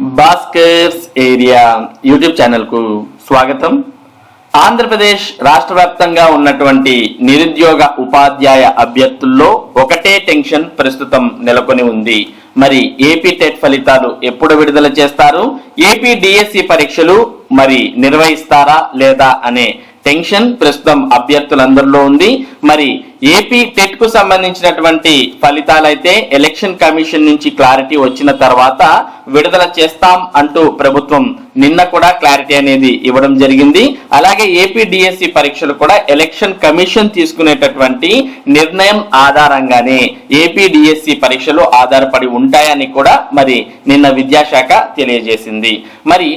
Bhaskar's area YouTube ఛానల్కు స్వాగతం. ఆంధ్రప్రదేశ్ రాష్ట్ర వ్యాప్తంగా ఉన్నటువంటి నిరుద్యోగ ఉపాధ్యాయ అభ్యర్థుల్లో ఒకటే టెన్షన్ ప్రస్తుతం నెలకొని ఉంది. మరి ఏపీ టెట్ ఫలితాలు ఎప్పుడు విడుదల చేస్తారు? ఏపీ డిఎస్సి పరీక్షలు మరి నిర్వహిస్తారా లేదా అనే టెన్షన్ ప్రస్తుతం అభ్యర్థులందరిలో ఉంది. మరి ఏపీ టెట్కు సంబంధించినటువంటి ఫలితాలైతే ఎలక్షన్ కమిషన్ నుంచి క్లారిటీ వచ్చిన తర్వాత విడుదల చేస్తాం అంటూ ప్రభుత్వం నిన్న కూడా క్లారిటీ అనేది ఇవ్వడం జరిగింది. అలాగే ఏపీ డిఎస్సి పరీక్షలు కూడా ఎలక్షన్ కమిషన్ తీసుకునేటటువంటి నిర్ణయం ఆధారంగానే ఏపీ డిఎస్సి పరీక్షలు ఆధారపడి ఉంటాయని కూడా మరి నిన్న విద్యాశాఖ తెలియజేసింది. మరి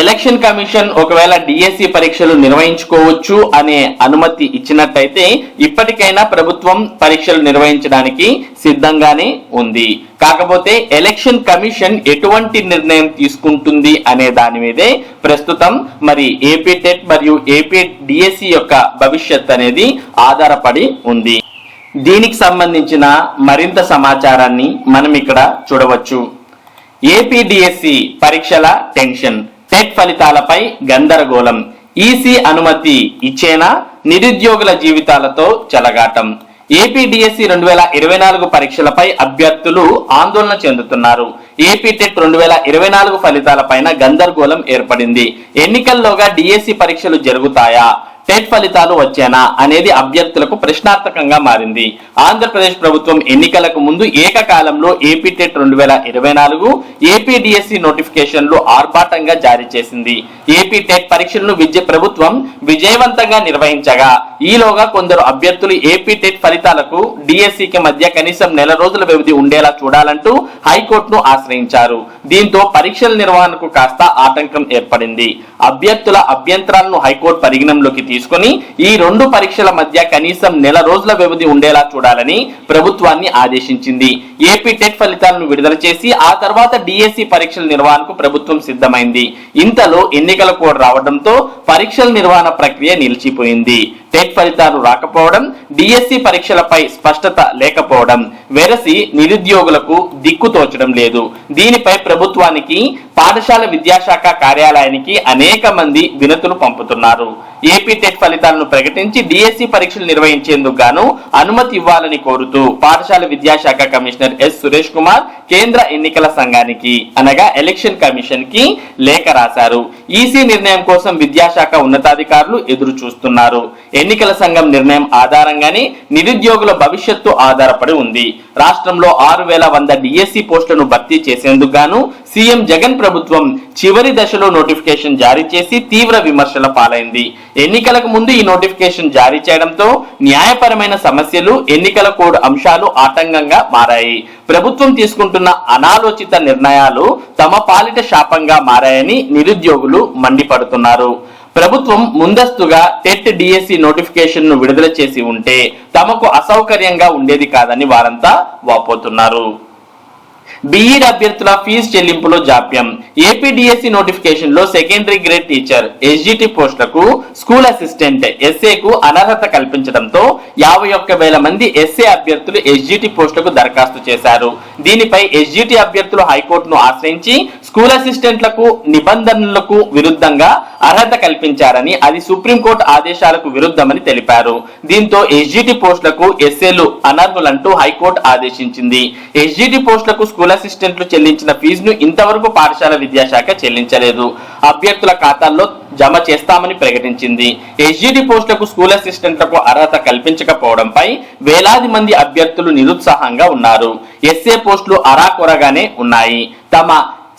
ఎలక్షన్ కమిషన్ ఒకవేళ డిఎస్సి పరీక్షలు నిర్వహించుకోవచ్చు అనే అనుమతి ఇచ్చినట్టయితే ఇప్పటికైనా ప్రభుత్వం పరీక్షలు నిర్వహించడానికి సిద్ధంగానే ఉంది. కాకపోతే ఎలక్షన్ కమిషన్ ఎటువంటి నిర్ణయం తీసుకుంటుంది అనే దాని మీదే ప్రస్తుతం మరి ఏపీ టెట్ మరియు ఏపీ డిఎస్సి యొక్క భవిష్యత్ అనేది ఆధారపడి ఉంది. దీనికి సంబంధించిన మరింత సమాచారాన్ని మనం ఇక్కడ చూడవచ్చు. ఏపీడిఎస్సి పరీక్షల టెన్షన్. టెట్ ఫలితాలపై గందరగోళం. ఈసీ అనుమతి ఇచ్చేనా? నిరుద్యోగుల జీవితాలతో చెలగాటం. ఏపీడిఎస్సి రెండు వేల ఇరవై నాలుగు పరీక్షలపై అభ్యర్థులు ఆందోళన చెందుతున్నారు. ఏపీ టెట్ రెండు వేల ఇరవై నాలుగు ఫలితాలపైన గందరగోళం ఏర్పడింది. ఎన్నికల్లోగా డిఎస్సి పరీక్షలు జరుగుతాయా? టెట్ ఫలితాలు వచ్చేనా అనేది అభ్యర్థులకు ప్రశ్నార్థకంగా మారింది. ఆంధ్రప్రదేశ్ ప్రభుత్వం ఎన్నికలకు ముందు ఏకకాలంలో ఏపీ టెట్ రెండు వేల ఇరవై నాలుగు ఏపీ డిఎస్సి నోటిఫికేషన్లు ఆర్భాటంగా జారీ చేసింది. ఏపీ టెట్ పరీక్షలను విద్య ప్రభుత్వం విజయవంతంగా నిర్వహించగా ఈలోగా కొందరు అభ్యర్థులు ఏపీ టెట్ ఫలితాలకు డిఎస్సికి మధ్య కనీసం నెల రోజుల వ్యవధి ఉండేలా చూడాలంటూ హైకోర్టును ఆశ్రయించారు. దీంతో పరీక్షల నిర్వహణకు కాస్త ఆటంకం ఏర్పడింది. అభ్యర్థుల అభ్యంతరాలను హైకోర్టు పరిగణంలోకి తీసుకుని ఈ రెండు పరీక్షల మధ్య కనీసం నెల రోజుల వ్యవధి ఉండేలా చూడాలని ప్రభుత్వాన్ని ఆదేశించింది. ఏపీ టెట్ ఫలితాలను విడుదల చేసి ఆ తర్వాత డిఎస్సి పరీక్షల నిర్వహణకు ప్రభుత్వం సిద్ధమైంది. ఇంతలో ఎన్నికల కోడ్ రావడంతో పరీక్షల నిర్వహణ ప్రక్రియ నిలిచిపోయింది. టెట్ ఫలితాలు రాకపోవడం డిఎస్సి పరీక్షలపై స్పష్టత లేకపోవడం వెరసి నిరుద్యోగులకు దిక్కు తోచడం లేదు. దీనిపై ప్రభుత్వానికి పాఠశాల విద్యాశాఖ కార్యాలయానికి అనేక మంది వినతులు పంపుతున్నారు. ఏపీ టెట్ ఫలితాలను ప్రకటించి డిఎస్సి పరీక్షలు నిర్వహించేందుకు గాను అనుమతి ఇవ్వాలని కోరుతూ పాఠశాల విద్యాశాఖ కమిషనర్ ఎస్ సురేష్ కుమార్ కేంద్ర ఎన్నికల సంఘానికి అనగా ఎలక్షన్ కమిషన్కి లేఖ రాశారు. ఈసీ నిర్ణయం కోసం విద్యాశాఖ ఉన్నతాధికారులు ఎదురు చూస్తున్నారు ఎన్నికల సంఘం నిర్ణయం ఆధారంగానే నిరుద్యోగుల భవిష్యత్తు ఆధారపడి ఉంది. రాష్ట్రంలో ఆరు వేల వంద డిఎస్సి పోస్టులను భర్తీ చేసేందుకు గాను సీఎం జగన్ ప్రభుత్వం చివరి దశలో నోటిఫికేషన్ జారీ చేసి తీవ్ర విమర్శల పాలైంది. ఎన్నికలకు ముందు ఈ నోటిఫికేషన్ జారీ చేయడంతో న్యాయపరమైన సమస్యలు ఎన్నికల కోడ్ అంశాలు ఆటంకంగా మారాయి. ప్రభుత్వం తీసుకుంటున్న అనాలోచిత నిర్ణయాలు తమ పాలిట శాపంగా మారాయని నిరుద్యోగులు మండిపడుతున్నారు. ప్రభుత్వం ముందస్తుగా టెట్ డిఎస్సి నోటిఫికేషన్ను విడుదల చేసి ఉంటే తమకు అసౌకర్యంగా ఉండేది కాదని వారంతా వాపోతున్నారు. బీఈడ్ అభ్యర్థుల ఫీజు చెల్లింపులో జాప్యం. ఏపీడిఎస్సి నోటిఫికేషన్లో సెకండరీ గ్రేడ్ టీచర్ ఎస్జిటి పోస్టులకు స్కూల్ అసిస్టెంట్ ఎస్ఏకు అనర్హత కల్పించడంతో యాభై ఒక్క వేల మంది ఎస్ఏ అభ్యర్థులు ఎస్జిటి పోస్టులకు దరఖాస్తు చేశారు. దీనిపై ఎస్జిటి అభ్యర్థులు హైకోర్టును ఆశ్రయించి స్కూల్ అసిస్టెంట్లకు నిబంధనలకు విరుద్ధంగా అర్హత కల్పించారని అది సుప్రీంకోర్టు ఆదేశాలకు విరుద్ధమని తెలిపారు. దీంతో ఎస్జిటి పోస్టులకు ఎస్ఏలు అనర్హులంటూ హైకోర్టు ఆదేశించింది. ఎస్జిటి పోస్టులకు స్కూల్ అసిస్టెంట్లు చెల్లించిన ఫీజును ఇంతవరకు పాఠశాల విద్యాశాఖ చెల్లించలేదు. అభ్యర్థుల ఖాతాల్లో జమ చేస్తామని ప్రకటించింది. ఎస్జిడి పోస్టులకు స్కూల్ అసిస్టెంట్లకు అర్హత కల్పించకపోవడంపై వేలాది మంది అభ్యర్థులు నిరుత్సాహంగా ఉన్నారు. ఎస్ఏ పోస్టులు అరాకొరగానే ఉన్నాయి. తమ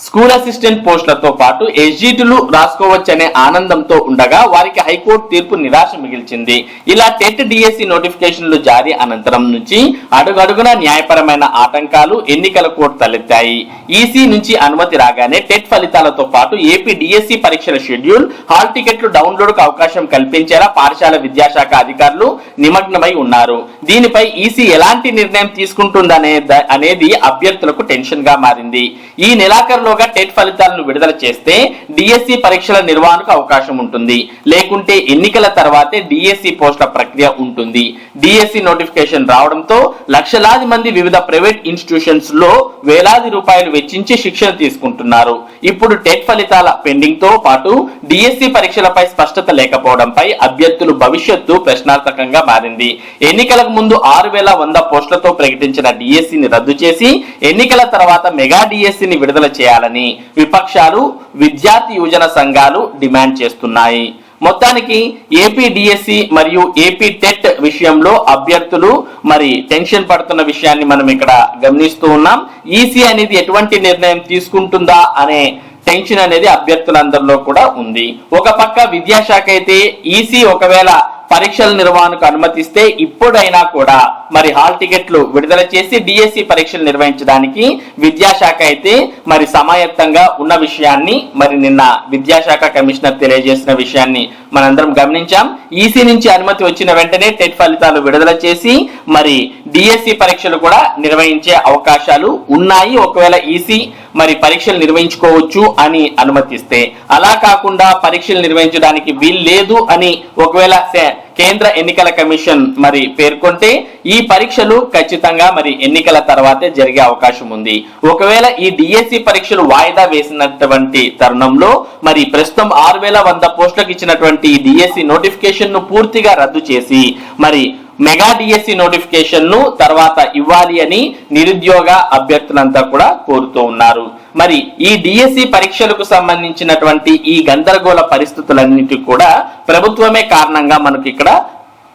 స్కూల్ అసిస్టెంట్ పోస్టులతో పాటు ఎస్జీటీలు రాసుకోవచ్చనే ఆనందంతో ఉండగా వారికి హైకోర్టు తీర్పు నిరాశ మిగిల్చింది. ఇలా టెట్ డిఎస్సి నోటిఫికేషన్లు జారీ అనంతరం నుంచి అడుగడుగున న్యాయపరమైన ఆటంకాలు ఎన్నికల కోర్టు తలెత్తాయి. ఈసీ నుంచి అనుమతి రాగానే టెట్ ఫలితాలతో పాటు ఏపీ డిఎస్సి పరీక్షల షెడ్యూల్ హాల్ టికెట్లు డౌన్లోడ్కు అవకాశం కల్పించేలా పాఠశాల విద్యాశాఖ అధికారులు నిమగ్నమై ఉన్నారు. దీనిపై ఈసీ ఎలాంటి నిర్ణయం తీసుకుంటుందనే అనేది అభ్యర్థులకు టెన్షన్గా మారింది. ఈ నెలాఖరులో వారంలోగా టెట్ ఫలితాలను విడుదల చేస్తే డిఎస్సి పరీక్షల నిర్వహణకు అవకాశం ఉంటుంది. లేకుంటే ఎన్నికల తర్వాతే డిఎస్సి పోస్టుల ప్రక్రియ ఉంటుంది. డిఎస్సి నోటిఫికేషన్ రావడంతో లక్షలాది మంది వివిధ ప్రైవేట్ ఇన్స్టిట్యూషన్స్లో వేలాది రూపాయలు వెచ్చించి శిక్షణ తీసుకుంటున్నారు. ఇప్పుడు టెట్ ఫలితాల పెండింగ్తో పాటు డిఎస్సి పరీక్షలపై స్పష్టత లేకపోవడంపై అభ్యర్థులు భవిష్యత్తు ప్రశ్నార్థకంగా మారింది. ఎన్నికలకు ముందు ఆరు వేల వంద పోస్టులతో ప్రకటించిన డిఎస్సిని రద్దు చేసి ఎన్నికల తర్వాత మెగా డిఎస్సిని విడుదల చేయాలి. చేయాలని విపక్షాలు విద్యార్థి యువజన సంఘాలు డిమాండ్ చేస్తున్నాయి. మొత్తానికి ఏపీ డిఎస్సి మరియు ఏపీ టెట్ విషయంలో అభ్యర్థులు మరి టెన్షన్ పడుతున్న విషయాన్ని మనం ఇక్కడ గమనిస్తూ ఉన్నాం. ఈసీ అనేది ఎటువంటి నిర్ణయం తీసుకుంటుందా అనే టెన్షన్ అనేది అభ్యర్థులందరిలో కూడా ఉంది. ఒక పక్క విద్యాశాఖ అయితే ఈసీ ఒకవేళ పరీక్షల నిర్వహణకు అనుమతిస్తే ఇప్పుడైనా కూడా మరి హాల్ టికెట్లు విడుదల చేసి డిఎస్సి పరీక్షలు నిర్వహించడానికి విద్యాశాఖ అయితే మరి సమాయత్తంగా ఉన్న విషయాన్ని మరి నిన్న విద్యాశాఖ కమిషనర్ తెలియజేసిన విషయాన్ని మనందరం గమనించాం. ఈసీ నుంచి అనుమతి వచ్చిన వెంటనే టెట్ ఫలితాలు విడుదల చేసి మరి డిఎస్సి పరీక్షలు కూడా నిర్వహించే అవకాశాలు ఉన్నాయి. ఒకవేళ ఈసీ మరి పరీక్షలు నిర్వహించుకోవచ్చు అని అనుమతిస్తే. అలా కాకుండా పరీక్షలు నిర్వహించడానికి వీలు లేదు అని ఒకవేళ సే- కేంద్ర ఎన్నికల కమిషన్ మరి పేర్కొంటే ఈ పరీక్షలు ఖచ్చితంగా మరి ఎన్నికల తర్వాతే జరిగే అవకాశం ఉంది. ఒకవేళ ఈ డిఎస్సి పరీక్షలు వాయిదా వేసినటువంటి తరుణంలో మరి ప్రస్తుతం ఆరు వేల వంద పోస్టులకు ఇచ్చినటువంటి ఈ డిఎస్సి నోటిఫికేషన్ను పూర్తిగా రద్దు చేసి మరి మెగా డిఎస్సి నోటిఫికేషన్ను తర్వాత ఇవ్వాలి అని నిరుద్యోగ అభ్యర్థులంతా కూడా కోరుతూ ఉన్నారు. మరి ఈ డిఎస్సి పరీక్షలకు సంబంధించినటువంటి ఈ గందరగోళ పరిస్థితులన్నిటి కూడా ప్రభుత్వమే కారణంగా మనకి ఇక్కడ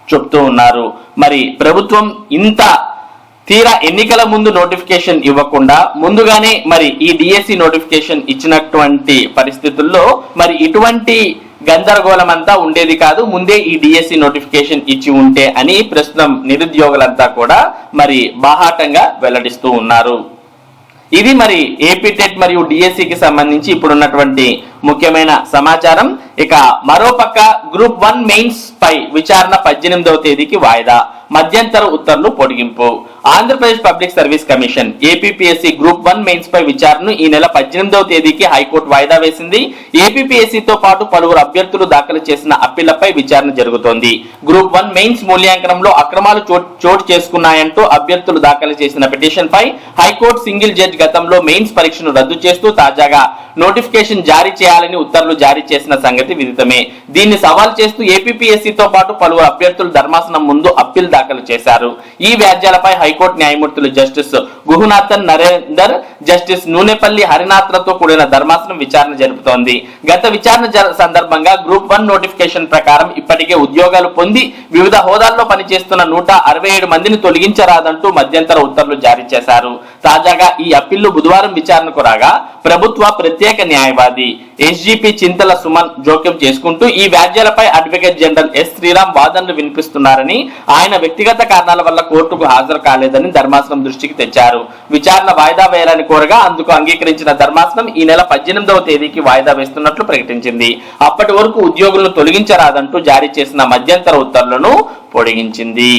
చెప్తూ ఉన్నారు. మరి ప్రభుత్వం ఇంత తీరా ఎన్నికల ముందు నోటిఫికేషన్ ఇవ్వకుండా ముందుగానే మరి ఈ డిఎస్సి నోటిఫికేషన్ ఇచ్చినటువంటి పరిస్థితుల్లో మరి ఇటువంటి గందరగోళం అంతా ఉండేది కాదు. ముందే ఈ డిఎస్సి నోటిఫికేషన్ ఇచ్చి ఉంటే అని ప్రస్తుతం నిరుద్యోగులంతా కూడా మరి బాహాటంగా వెల్లడిస్తూ ఉన్నారు. ఇది మరి ఏపీ టెట్ మరియు డిఎస్సికి సంబంధించి ఇప్పుడున్నటువంటి ముఖ్యమైన సమాచారం. ఇక మరోపక్క గ్రూప్ వన్ మెయిన్స్ పై విచారణ పద్దెనిమిదవ తేదీకి వాయిదా. మధ్యంతర ఉత్తర్వులు పొడిగింపు. Andhra Pradesh public service commission APPSC group one mains పై విచారణను ఈ నెల పద్దెనిమిదవ తేదీకి హైకోర్టు వాయిదా వేసింది. ఏపీపీఎస్సీతో పాటు పలువురు అభ్యర్థులు దాఖలు చేసిన అప్పీళ్ళపై విచారణ జరుగుతోంది. గ్రూప్ వన్ మెయిన్స్ మూల్యాంకనంలో అక్రమాలు చోటు చోటు చేసుకున్నాయంటూ అభ్యర్థులు దాఖలు చేసిన పిటిషన్ పై హైకోర్టు సింగిల్ జడ్జ్ గతంలో మెయిన్స్ పరీక్షను రద్దు చేస్తూ తాజాగా నోటిఫికేషన్ జారీ చేయాలని ఉత్తర్వులు జారీ చేసిన సంగతి విదితమే. దీన్ని సవాల్ చేస్తూ ఏపీపీఎస్సీ తో పాటు పలువురు అభ్యర్థులు ధర్మాసనం ముందు అప్పీల్ దాఖలు చేశారు. ఈ వ్యాజ్యాలపై హైకోర్టు న్యాయమూర్తులు జస్టిస్ గుహునాథన్ నరేందర్ జస్టిస్ నూనెపల్లి హరినాథ్లతో కూడిన ధర్మాసనం విచారణ జరుపుతోంది. గత విచారణ సందర్భంగా గ్రూప్ వన్ నోటిఫికేషన్ ప్రకారం ఇప్పటికే ఉద్యోగాలు పొంది వివిధ హోదాల్లో పనిచేస్తున్న నూట అరవై ఏడు మందిని తొలగించరాదంటూ మధ్యంతర ఉత్తర్వులు జారీ చేశారు. తాజాగా ఈ అప్పీళ్ళు బుధవారం విచారణకు రాగా ప్రభుత్వ ప్రత్యేక న్యాయవాది ఎస్జీపీ చింతల సుమన్ జోక్యం చేసుకుంటూ ఈ వ్యాజ్యాలపై అడ్వకేట్ జనరల్ ఎస్ శ్రీరామ్ వాదనలు వినిపిస్తున్నారని ఆయన వ్యక్తిగత కారణాల వల్ల కోర్టుకు హాజరు కాలేదు. కాలేదని ధర్మాసనం దృష్టికి తెచ్చారు. విచారణ వాయిదా వేయాలని కోరగా అందుకు అంగీకరించిన ధర్మాసనం ఈ నెల పద్దెనిమిదవ తేదీకి వాయిదా వేస్తున్నట్లు ప్రకటించింది. అప్పటి వరకు ఉద్యోగులను తొలగించరాదంటూ జారీ చేసిన మధ్యంతర ఉత్తర్వులను పొడిగించింది.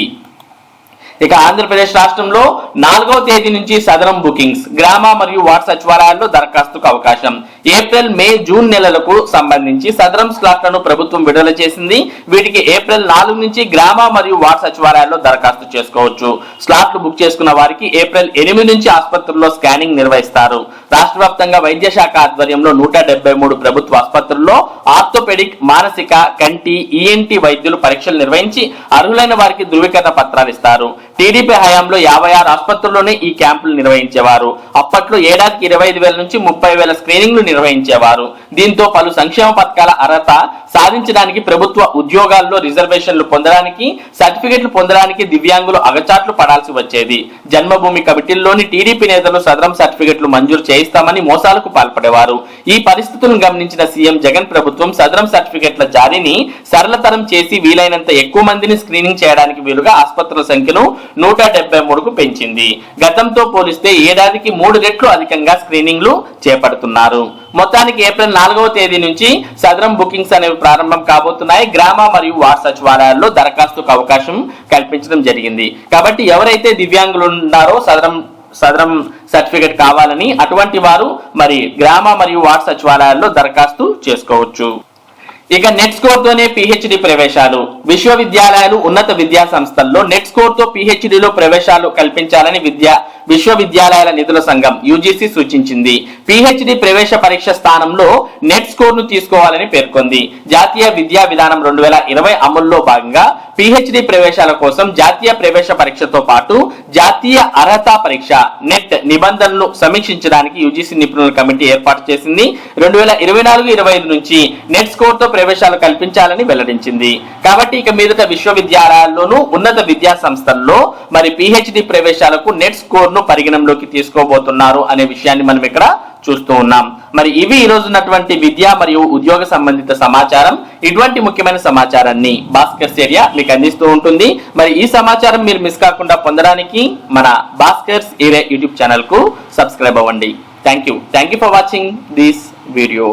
ఇక ఆంధ్రప్రదేశ్ రాష్ట్రంలో నాలుగవ తేదీ నుంచి సదరం బుకింగ్స్ గ్రామ మరియు వార్డ్ సచివాలయాల్లో దరఖాస్తుకు అవకాశం. ఏప్రిల్ మే జూన్ నెలలకు సంబంధించి సదరం స్లాట్లను ప్రభుత్వం విడుదల చేసింది. వీటికి ఏప్రిల్ నాలుగు నుంచి గ్రామ మరియు వార్డ్ సచివాలయాల్లో దరఖాస్తు చేసుకోవచ్చు. స్లాట్లు బుక్ చేసుకున్న వారికి ఏప్రిల్ ఎనిమిది నుంచి ఆసుపత్రుల్లో స్కానింగ్ నిర్వహిస్తారు. రాష్ట్ర వ్యాప్తంగా వైద్య శాఖ ఆధ్వర్యంలో నూట డెబ్బై మూడు ప్రభుత్వ ఆసుపత్రుల్లో ఆర్థోపెడిక్ మానసిక కంటి ఈఎన్టీ వైద్యులు పరీక్షలు నిర్వహించి అర్హులైన వారికి ధృవీకరణ పత్రాలు ఇస్తారు. టీడీపీ హయాంలో యాభై ఆరు ఆసుపత్రుల్లోనే ఈ క్యాంపులు నిర్వహించేవారు. అప్పట్లో ఏడాదికి ఇరవై ఐదు వేల నుంచి ముప్పై వేల స్క్రీనింగ్లు నిర్వహించేవారు. దీంతో పలు సంక్షేమ పథకాల అర్హత సాధించడానికి ప్రభుత్వ ఉద్యోగాల్లో రిజర్వేషన్లు పొందడానికి సర్టిఫికెట్లు పొందడానికి దివ్యాంగులు అగచాట్లు పడాల్సి వచ్చేది. జన్మభూమి కమిటీల్లోని టీడీపీ నేతలు సదరం సర్టిఫికెట్లు మంజూరు చేయిస్తామని మోసాలకు పాల్పడేవారు. ఈ పరిస్థితులను గమనించిన సీఎం జగన్ ప్రభుత్వం సదరం సర్టిఫికెట్ల జారీని సరళతరం చేసి వీలైనంత ఎక్కువ మందిని స్క్రీనింగ్ చేయడానికి వీలుగా ఆసుపత్రుల సంఖ్యను నూట డెబ్బై మూడుకు పెంచింది. గతంతో పోలిస్తే ఏడాదికి మూడు రెట్లు అధికంగా స్క్రీనింగ్లు చేపడుతున్నారు. మొత్తానికి ఏప్రిల్ నాలుగవ తేదీ నుంచి సదరం బుకింగ్స్ అనేవి ప్రారంభం కాబోతున్నాయి. గ్రామ మరియు వార్డ్ సచివాలయాల్లో దరఖాస్తుకు అవకాశం కల్పించడం జరిగింది. కాబట్టి ఎవరైతే దివ్యాంగులు ఉన్నారో సదరం సదరం సర్టిఫికెట్ కావాలని అటువంటి వారు మరి గ్రామ మరియు వార్డు సచివాలయాల్లో దరఖాస్తు చేసుకోవచ్చు. ఇక నెట్ స్కోర్ తోనే పిహెచ్డి ప్రవేశాలు. విశ్వవిద్యాలయాలు ఉన్నత విద్యా సంస్థల్లో నెట్ స్కోర్తో ప్రవేశాలు కల్పించాలని విద్యా విశ్వవిద్యాలయాల నిధుల సంఘం యూజీసీ సూచించింది. పిహెచ్డి ప్రవేశ పరీక్ష స్థానంలో నెట్ స్కోర్ను తీసుకోవాలని పేర్కొంది. జాతీయ విద్యా విధానం రెండు వేల ఇరవై అమల్లో భాగంగా పిహెచ్డి ప్రవేశాల కోసం జాతీయ ప్రవేశ పరీక్షతో పాటు జాతీయ అర్హత పరీక్ష నెట్ నిబంధనలు సమీక్షించడానికి యూజీసీ నిపుణుల కమిటీ ఏర్పాటు చేసింది. రెండు వేల ఇరవై నాలుగు ఇరవై ఐదు నుంచి నెట్ స్కోర్తో ప్రవేశాలు కల్పించాలని వెల్లడించింది. కాబట్టి ఇక మీదట విశ్వవిద్యాలయాల్లోనూ ఉన్నత విద్యా సంస్థల్లో మరి పిహెచ్డి ప్రవేశాలకు నెట్ స్కోర్ ను పరిగణనలోకి తీసుకోబోతున్నారు అనే విషయాన్ని మనం ఇక్కడ చూస్తూ ఉన్నాం. మరి ఇవి ఈ రోజు ఉన్నటువంటి విద్య మరియు ఉద్యోగ సంబంధిత సమాచారం. ఇటువంటి ముఖ్యమైన సమాచారాన్ని భాస్కర్స్ ఏరియా మీకు అందిస్తూ ఉంటుంది. మరి ఈ సమాచారం మీరు మిస్ కాకుండా పొందడానికి మన భాస్కర్స్ ఏరియా యూట్యూబ్ ఛానల్కు సబ్స్క్రైబ్ అవ్వండి. Thank you thank you for watching this video.